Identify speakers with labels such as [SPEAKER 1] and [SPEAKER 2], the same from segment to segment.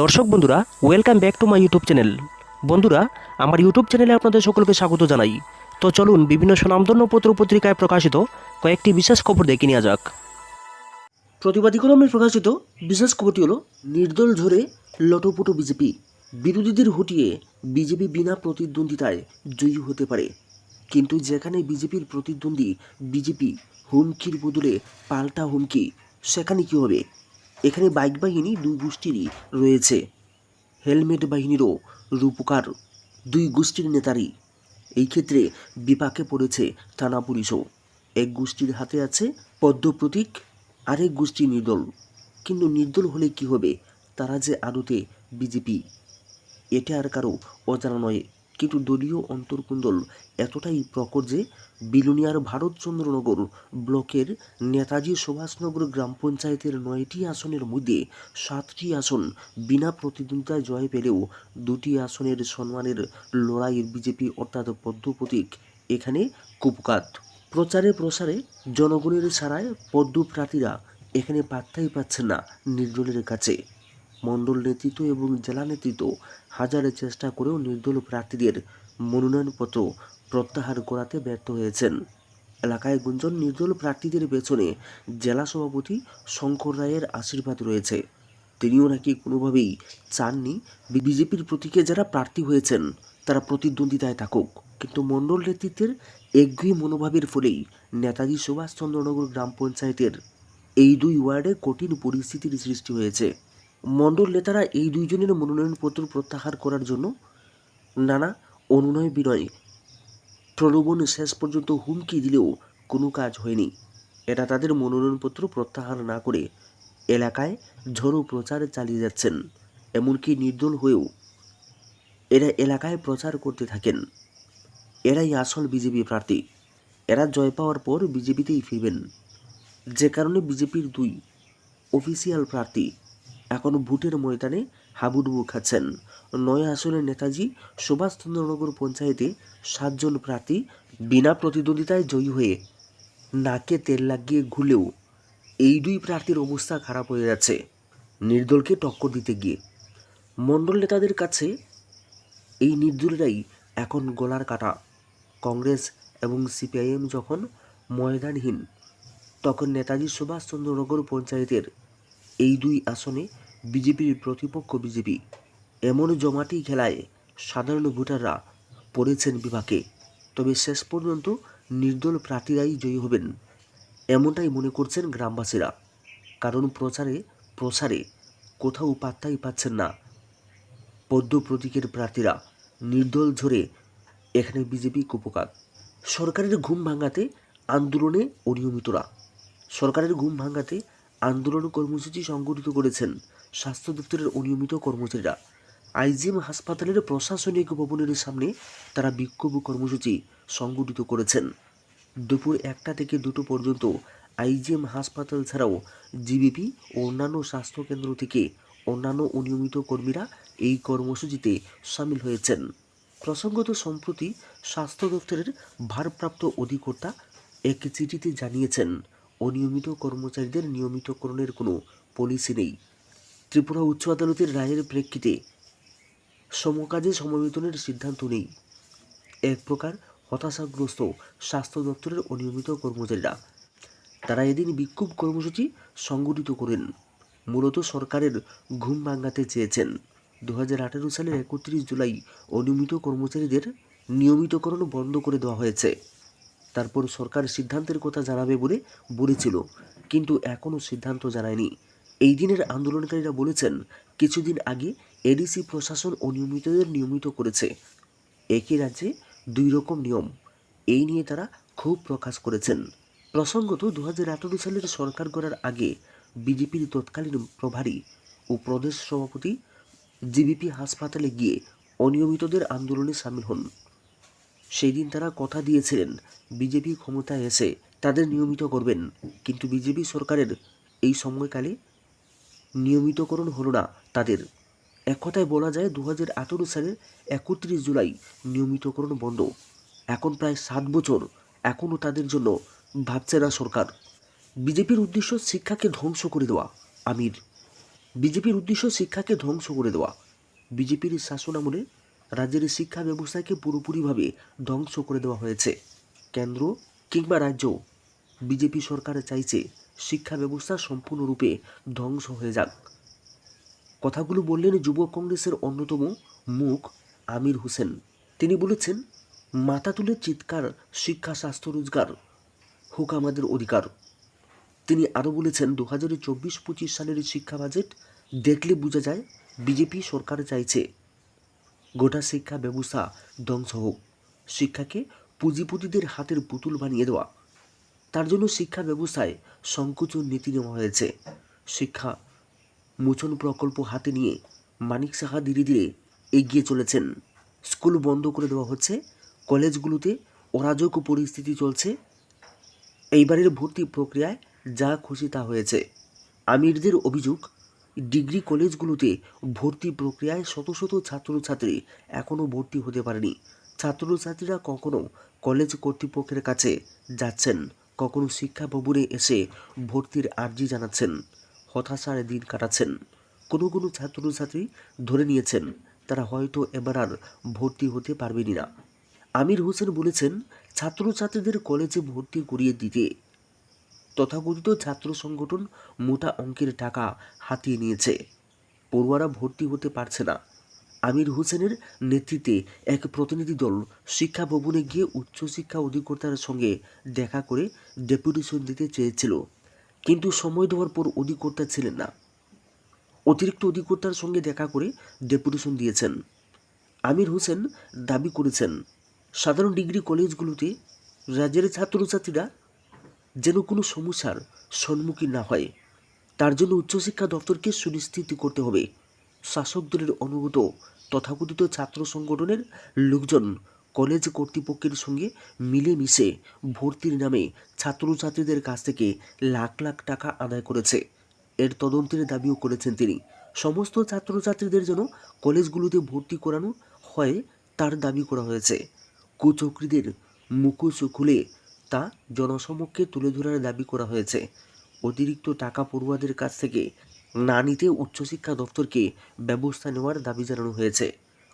[SPEAKER 1] দর্শক বন্ধুরা welcome back to my YouTube channel বন্ধুরা, আমার ইউটিউব চ্যানেলে আপনাদের সকলকে স্বাগত জানাই। তো চলুন বিভিন্ন সুনামধন্য পত্র পত্রিকায় প্রকাশিত কয়েকটি বিশেষ খবর দেখে নেওয়া যাক। প্রতিবাদী কলমে প্রকাশিত বিশেষ খবরটি হলো, নির্দল ঝরে লটোপুটো বিজেপি। বিরোধীদের হটিয়ে বিজেপি বিনা প্রতিদ্বন্দ্বিতায় জয়ী হতে পারে। কিন্তু যেখানে বিজেপির প্রতিদ্বন্দ্বী বিজেপি হুমকির বদলে পাল্টা হুমকি, সেখানে কী হবে? এখানে বাইক বাহিনী দুই গোষ্ঠীরই রয়েছে। হেলমেট বাহিনীরও রূপকার দুই গোষ্ঠীর নেতারই। এই ক্ষেত্রে বিপাকে পড়েছে থানা পুলিশও। এক গোষ্ঠীর হাতে আছে পদ্ম প্রতীক, আরেক গোষ্ঠী নির্দল। কিন্তু নির্দল হলে কি হবে? তারা যে আদতে বিজেপি। এটা আর কারও অজানা নয়। কিন্তু দলীয় অন্তর্কুন্দল এতটাই প্রকট যে বিলুনিয়ার ভারতচন্দ্রনগর ব্লকের নেতাজি সুভাষনগর গ্রাম পঞ্চায়েতের নয়টি আসনের মধ্যে সাতটি আসন বিনা প্রতিদ্বন্দ্বিতায় জয় পেলেও দুটি আসনের সম্মানের লড়াইয়ের বিজেপি অর্থাৎ পদ্ম প্রতীক এখানে কুপকাত। প্রচারে প্রসারে জনগণের সারায় পদ্ম প্রার্থীরা এখানে পাত্তাই পাচ্ছেন না নির্দলের কাছে। মণ্ডল নেতৃত্ব এবং জেলা নেতৃত্ব হাজারে চেষ্টা করেও নির্দল প্রার্থীদের মনোনয়নপত্র প্রত্যাহার করাতে ব্যর্থ হয়েছেন। এলাকায় গুঞ্জন, নির্দল প্রার্থীদের পেছনে জেলা সভাপতি শঙ্কর রায়ের আশীর্বাদ রয়েছে। তিনিও নাকি কোনোভাবেই চাননি বিজেপির প্রতীকে যারা প্রার্থী হয়েছেন, তারা প্রতিদ্বন্দ্বিতায় থাকুক। কিন্তু মণ্ডল নেতৃত্বের একগুই মনোভাবের ফলেই নেতাজি সুভাষচন্দ্রনগর গ্রাম পঞ্চায়েতের এই দুই ওয়ার্ডে কঠিন পরিস্থিতির সৃষ্টি হয়েছে। মণ্ডল নেতারা এই দুইজনের মনোনয়নপত্র প্রত্যাহার করার জন্য নানা অনুনয় বিনয় প্রলোভন শেষ পর্যন্ত হুমকি দিলেও কোনো কাজ হয়নি। এরা তাদের মনোনয়নপত্র প্রত্যাহার না করে এলাকায় ঝড়ো প্রচার চালিয়ে যাচ্ছেন, এমনকি নির্দল হয়েও এরা এলাকায় প্রচার করতে থাকেন। এরাই আসল বিজেপি প্রার্থী। এরা জয় পাওয়ার পর বিজেপিতেই ফিরবেন। যে কারণে বিজেপির দুই অফিসিয়াল প্রার্থী এখন ভোটের ময়দানে হাবুডুবু খাচ্ছেন। নয় আসনের নেতাজি সুভাষচন্দ্রনগর পঞ্চায়েতে সাতজন প্রার্থী বিনা প্রতিদ্বন্দ্বিতায় জয়ী হয়ে নাকে তেল লাগিয়ে ঘুলেও এই দুই প্রার্থীর অবস্থা খারাপ হয়ে যাচ্ছে। নির্দলকে টক্কর দিতে গিয়ে মণ্ডল নেতাদের কাছে এই নির্দলীয়রাই এখন গলার কাটা। কংগ্রেস এবং সিপিআইএম যখন ময়দানহীন, তখন নেতাজি সুভাষচন্দ্রনগর পঞ্চায়েতের এই দুই আসনে বিজেপির প্রতিপক্ষ বিজেপি। এমন জমাটি খেলায় সাধারণ ভোটাররা পড়েছেন বিভাগে তবে শেষ পর্যন্ত নির্দল প্রার্থীরাই জয়ী হবেন। এমনটাই মনে করছেন গ্রামবাসীরা। কারণ প্রচারে, প্রসারে কোথাও পাত্তাই পাচ্ছেন না। পদ্ম প্রতীকের প্রার্থীরা নির্দল ঝরে এখানে বিজেপি কুপকাত সরকারের ঘুম ভাঙাতে আন্দোলনে অনিয়মিতরা। সরকারের ঘুম ভাঙাতে আন্দোলন কর্মসূচি সংগঠিত করেছেন স্বাস্থ্য দপ্তরের অনিয়মিত কর্মচারীরা। আইজিএম হাসপাতালের প্রশাসনিক ভবনের সামনে তারা বিক্ষোভ কর্মসূচি সংগঠিত করেছেন। দুপুর একটা থেকে দুটো পর্যন্ত আইজিএম হাসপাতাল ছাড়াও জিবিপি ও অন্যান্য স্বাস্থ্যকেন্দ্র থেকে অন্যান্য অনিয়মিত কর্মীরা এই কর্মসূচিতে সামিল হয়েছেন। প্রসঙ্গত সম্প্রতি স্বাস্থ্য দপ্তরের ভারপ্রাপ্ত অধিকর্তা এক চিঠিতে জানিয়েছেন, অনিয়মিত কর্মচারীদের নিয়মিতকরণের কোনো পলিসি নেই। ত্রিপুরা উচ্চ আদালতের রায়ের প্রেক্ষিতে সমকাজে সমবেতনের সিদ্ধান্ত নেই। এক প্রকার হতাশাগ্রস্ত স্বাস্থ্য দপ্তরের অনিয়মিত কর্মচারীরা। তারা এদিন বিক্ষোভ কর্মসূচি সংগঠিত করেন। মূলত সরকারের ঘুম ভাঙাতে চেয়েছেন। দু হাজার আঠেরো সালের একত্রিশ জুলাই অনিয়মিত কর্মচারীদের নিয়মিতকরণ বন্ধ করে দেওয়া হয়েছে। তারপর সরকার সিদ্ধান্তের কথা জানাবে বলে বলেছিল, কিন্তু এখনও সিদ্ধান্ত জানায়নি। এই দিনের আন্দোলনকারীরা বলেছেন, কিছুদিন আগে এডিসি প্রশাসন অনিয়মিতদের নিয়মিত করেছে। একই রাজ্যে দুই রকম নিয়ম, এই নিয়ে তারা ক্ষোভ প্রকাশ করেছেন। প্রসঙ্গত দু হাজার আঠারো সালের সরকার গড়ার আগে বিজেপির তৎকালীন প্রভারী ও প্রদেশ সভাপতি জিবিপি হাসপাতালে গিয়ে অনিয়মিতদের আন্দোলনে সামিল হন। সেই দিন তারা কথা দিয়েছিলেন, বিজেপি ক্ষমতায় এসে তাদের নিয়মিত করবেন, কিন্তু বিজেপি সরকারের এই সময়কালে নিয়মিতকরণ হলো না তাদের। এক কথায় বলা যায় দু হাজার আঠেরো সালের একত্রিশ জুলাই নিয়মিতকরণ বন্ধ। এখন প্রায় সাত বছর এখনও তাদের জন্য ভাবছে না সরকার। বিজেপির উদ্দেশ্য শিক্ষাকে ধ্বংস করে দেওয়া, আমির। বিজেপির উদ্দেশ্য শিক্ষাকে ধ্বংস করে দেওয়া। বিজেপির শাসন আমলে রাজ্যের শিক্ষা ব্যবস্থাকে পুরোপুরিভাবে ধ্বংস করে দেওয়া হয়েছে। কেন্দ্র কিংবা রাজ্য। বিজেপি সরকার চাইছে শিক্ষা ব্যবস্থা সম্পূর্ণরূপে ধ্বংস হয়ে যাক। কথাগুলো বললেন যুব কংগ্রেসের অন্যতম মুখ আমির হোসেন। তিনি বলেছেন, মাথা তুলে চিৎকার শিক্ষা, স্বাস্থ্য, রোজগার হোক আমাদের অধিকার। তিনি আরও বলেছেন দু হাজার চব্বিশ পঁচিশ সালের শিক্ষা বাজেট দেখলে বোঝা যায় বিজেপি সরকার চাইছে গোটা শিক্ষা ব্যবস্থা ধ্বংস হোক। শিক্ষাকে পুঁজিপতিদের হাতের পুতুল বানিয়ে দেওয়া। তার জন্য শিক্ষা ব্যবস্থায় সংকোচন নীতি নেওয়া হয়েছে। শিক্ষা মোচন প্রকল্প হাতে নিয়ে মানিক সাহা ধীরে ধীরে এগিয়ে চলেছেন। স্কুল বন্ধ করে দেওয়া হচ্ছে, কলেজগুলোতে অরাজক পরিস্থিতি চলছে। এইবারের ভর্তি প্রক্রিয়ায় যা খুশি তা হয়েছে। আমিরদের অভিযোগ, ডিগ্রি কলেজগুলোতে ভর্তি প্রক্রিয়ায় শত শত ছাত্রছাত্রী এখনও ভর্তি হতে পারেনি। ছাত্রছাত্রীরা কখনও কলেজ কর্তৃপক্ষের কাছে যাচ্ছেন। কখনো শিক্ষা ভবনে এসে ভর্তির আর্জি জানাচ্ছেন, হতাশার দিন কাটাচ্ছেন। কোনো কোনো ছাত্রছাত্রী ধরে নিয়েছেন, তারা হয়তো এবার আর ভর্তি হতে পারবেনই না। আমির হোসেন বলেছেন, ছাত্রছাত্রীদের কলেজে ভর্তি করিয়ে দিতে তথাকথিত ছাত্র সংগঠন মোটা অঙ্কের টাকা হাতিয়ে নিয়েছে। পড়ুয়ারা ভর্তি হতে পারছে না। আমির হোসেনের নেতৃত্বে এক প্রতিনিধি দল শিক্ষা ভবনে গিয়ে উচ্চশিক্ষা অধিকর্তার সঙ্গে দেখা করে ডেপুটেশন দিতে চেয়েছিল। কিন্তু সময় দেওয়ার পর অধিকর্তা ছিলেন না। অতিরিক্ত অধিকর্তার সঙ্গে দেখা করে ডেপুটেশন দিয়েছেন। আমির হোসেন দাবি করেছেন, সাধারণ ডিগ্রি কলেজগুলোতে রাজ্যের ছাত্রছাত্রীরা যেন কোনো সমস্যার সম্মুখীন না হয়। তার জন্য উচ্চশিক্ষা দপ্তরকে সুনিশ্চিত করতে হবে। শাসক দলের অনুগত তথাকথিত ছাত্র সংগঠনের লোকজন কলেজ কর্তৃপক্ষের সঙ্গে মিলেমিশে ভর্তির নামে ছাত্রছাত্রীদের কাছ থেকে লাখ লাখ টাকা আদায় করেছে। এর তদন্তের দাবিও করেছেন তিনি। সমস্ত ছাত্রছাত্রীদের যেন কলেজগুলোতে ভর্তি করানো হয় তার দাবি করা হয়েছে। কুচক্রীদের মুখোশ খুলে তা জনসমক্ষে তুলে ধরার দাবি করা হয়েছে। অতিরিক্ত টাকা পড়ুয়াদের কাছ থেকে না নিতে উচ্চশিক্ষা দপ্তরকে ব্যবস্থা নেওয়ার দাবি জানানো হয়েছে।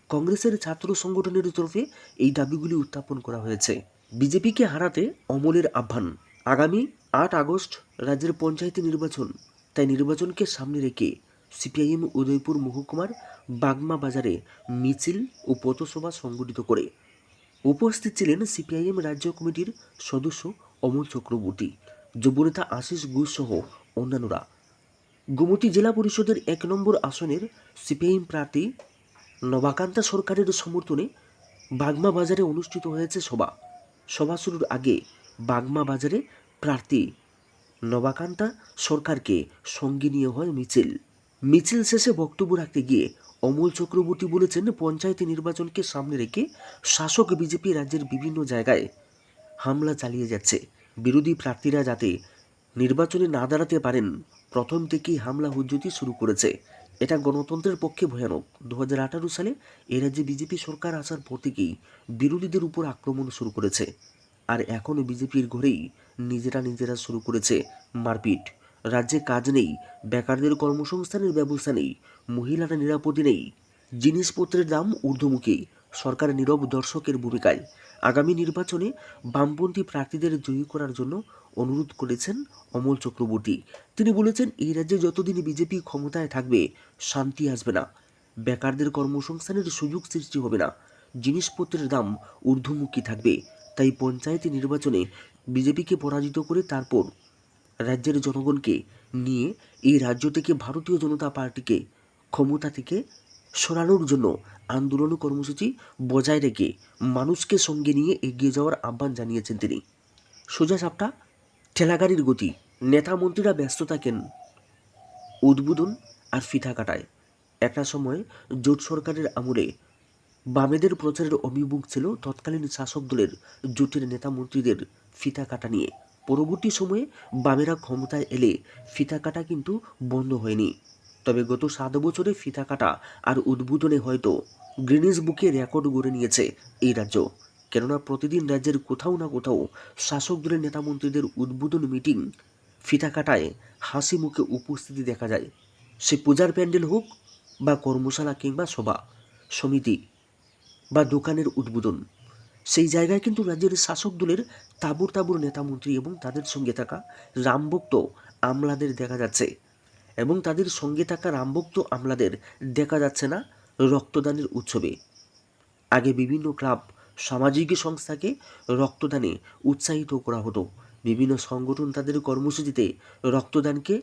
[SPEAKER 1] কংগ্রেসের ছাত্র সংগঠনের তরফে এই দাবিগুলি উত্থাপন করা হয়েছে। বিজেপিকে হারাতে অমলের আহ্বান। আগামী আট আগস্ট রাজ্যের পঞ্চায়েত নির্বাচন। তাই নির্বাচনকে সামনে রেখে সিপিআইএম উদয়পুর মহকুমার বাগমা বাজারে মিছিল ও পথসভা সংগঠিত করে। উপস্থিত ছিলেন সিপিআইএম রাজ্য কমিটির সদস্য অমল চক্রবর্তী, যুবনেতা আশিস ঘোষ সহ অন্যান্যরা। গোমতী জেলা পরিষদের এক নম্বর আসনের সিপিআইএম প্রার্থী নবাকান্তা সরকারের সমর্থনে বাগমা বাজারে অনুষ্ঠিত হয়েছে সভা। সভা শুরুর আগে বাগমা বাজারে প্রার্থী নবাকান্তা সরকারকে সঙ্গে নিয়ে হয় মিছিল। মিছিল শেষে বক্তব্য রাখতে গিয়ে অমল চক্রবর্তী বলেছেন, পঞ্চায়েত নির্বাচনকে সামনে রেখে শাসক বিজেপি রাজ্যের বিভিন্ন জায়গায় হামলা চালিয়ে যাচ্ছে। বিরোধী প্রার্থীরা যাতে নির্বাচনে না দাঁড়াতে পারেন প্রথম থেকেই হামলা হুজ্জতি শুরু করেছে। এটা গণতন্ত্রের পক্ষে ভয়ানক। দুহাজার আঠারো সালে এ রাজ্যে বিজেপি সরকার আসার পর থেকেই বিরোধীদের উপর আক্রমণ শুরু করেছে। আর এখনও বিজেপির ঘরেই নিজেরা নিজেরা শুরু করেছে মারপিট। রাজ্যে কাজ নেই, বেকারদের কর্মসংস্থানের ব্যবস্থা নেই, মহিলারা নিরাপদে নেই। জিনিসপত্রের দাম ঊর্ধ্বমুখী, সরকার নীরব দর্শকের ভূমিকায়। আগামী নির্বাচনে বামপন্থী প্রার্থীদের জয়ী করার জন্য অনুরোধ করেছেন অমল চক্রবর্তী। তিনি বলেছেন, এই রাজ্যে যতদিন বিজেপি ক্ষমতায় থাকবে, শান্তি আসবে না। বেকারদের কর্মসংস্থানের সুযোগ সৃষ্টি হবে না। জিনিসপত্রের দাম ঊর্ধ্বমুখী থাকবে। তাই পঞ্চায়েত নির্বাচনে বিজেপিকে পরাজিত করে তারপর রাজ্যের জনগণকে নিয়ে এই রাজ্য থেকে ভারতীয় জনতা পার্টিকে ক্ষমতা থেকে সরানোর জন্য আন্দোলন কর্মসূচি বজায় রেখে মানুষকে সঙ্গে নিয়ে এগিয়ে যাওয়ার আহ্বান জানিয়েছেন তিনি। সোজা সাপটা ঠেলাগাড়ির গতি। নেতা মন্ত্রীরা ব্যস্ত থাকেন। উদ্বোধন আর ফিথা কাটায়। একটা সময় জোট সরকারের আমলে বামেদের প্রচারের অভিমুখ ছিল তৎকালীন শাসক দলের জোটের নেতা মন্ত্রীদের ফিতা কাটা নিয়ে। পরবর্তী সময়ে বামেরা ক্ষমতায় এলে ফিতা কাটা কিন্তু বন্ধ হয়নি। তবে গত সাত বছরে ফিতা কাটা আর উদ্বোধনে হয়তো গ্রিনিজ বুকে রেকর্ড গড়ে নিয়েছে এই রাজ্য। কেননা প্রতিদিন রাজ্যের কোথাও না কোথাও শাসক দলের নেতামন্ত্রীদের উদ্বোধন মিটিং ফিতা কাটায়, হাসি মুখে উপস্থিতি দেখা যায়। সে পূজার প্যান্ডেল হোক বা কর্মশালা কিংবা সভা, সমিতি বা দোকানের উদ্বোধন, সেই জায়গায় কিন্তু রাজ্যের শাসক দলের তাবুর তাবুর নেতামন্ত্রী এবং তাদের সঙ্গে থাকা রামভক্ত আমলাদের দেখা যাচ্ছে এবং তাদের সঙ্গে থাকা রামভক্ত আমলাদের দেখা যাচ্ছে না রক্তদানের উৎসবে। আগে বিভিন্ন ক্লাব সামাজিক সংস্থাকে রক্তদানে উৎসাহিত করা হতো। বিভিন্ন সংগঠন তাদের কর্মসূচিতে রক্তদানকে